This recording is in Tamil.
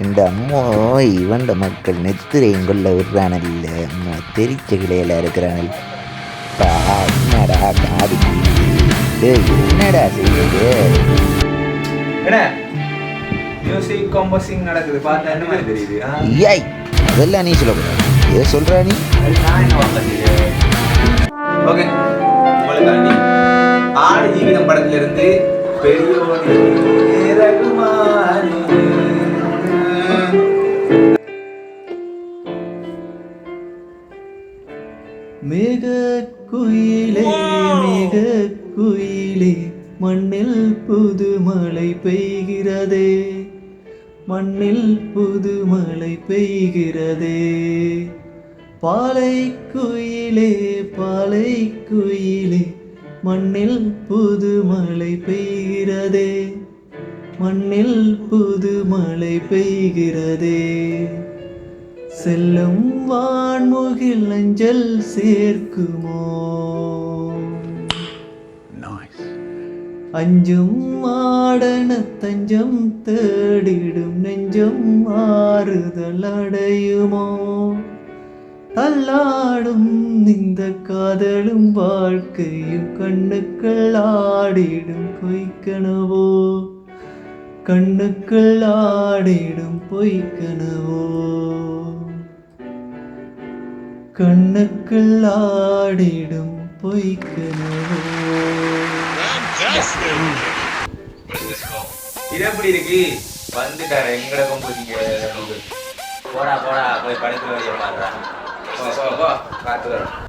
இந்த அம்மோ இவண்ட மக்கள் நெத்திரையும் கொள்ள விடுறானல்ல. அம்மா தெரிச்ச கிளையில இருக்கிறானல். பா, என்னடா காது என்னடா செய்யுது மியூசிக் கம்போசிங் நடக்குது. பார்த்தா என்ன மாதிரி தெரியுது? ஆ? ஐயாய் அதெல்லாம் நீ சொல்லக்கூடாது. ஏதோ சொல்றா நீ? நான் என்ன ஓகே ஆடு ஜீவிதம் மேக குயிலே மேக குயிலே மண்ணில் புது மழை பெய்கிறதே. மண்ணில் புது மழை பெய்கிறதே. பாலை குயிலே பாலை குயிலே மண்ணில் புது மழை பெய்கிறதே. மண்ணில் புது மழை பெய்கிறதே. செல்லும் வான்முகில் அஞ்சல் சேர்க்குமோ? அஞ்சும் ஆடன தஞ்சம் தேடிடும் நெஞ்சம் ஆறுதல் அடையுமோ? தள்ளாடும் இந்த காதலும் வாழ்க்கையும் கண்ணுக்கள் ஆடிடும் பொய்க்கனவோ? கண்ணுக்கள் ஆடிடும் பொய்க்கனவோ? கண்ணுக்கள் ஆடிடும் பொய்க்கனவோ. இது எப்படி இருக்கு? வந்துட்டாரு. எங்கட கம்போசிங்க போடா போடா. போய் படத்துல வரைய பாடுறா போ போ போ. பார்த்து வரோம்.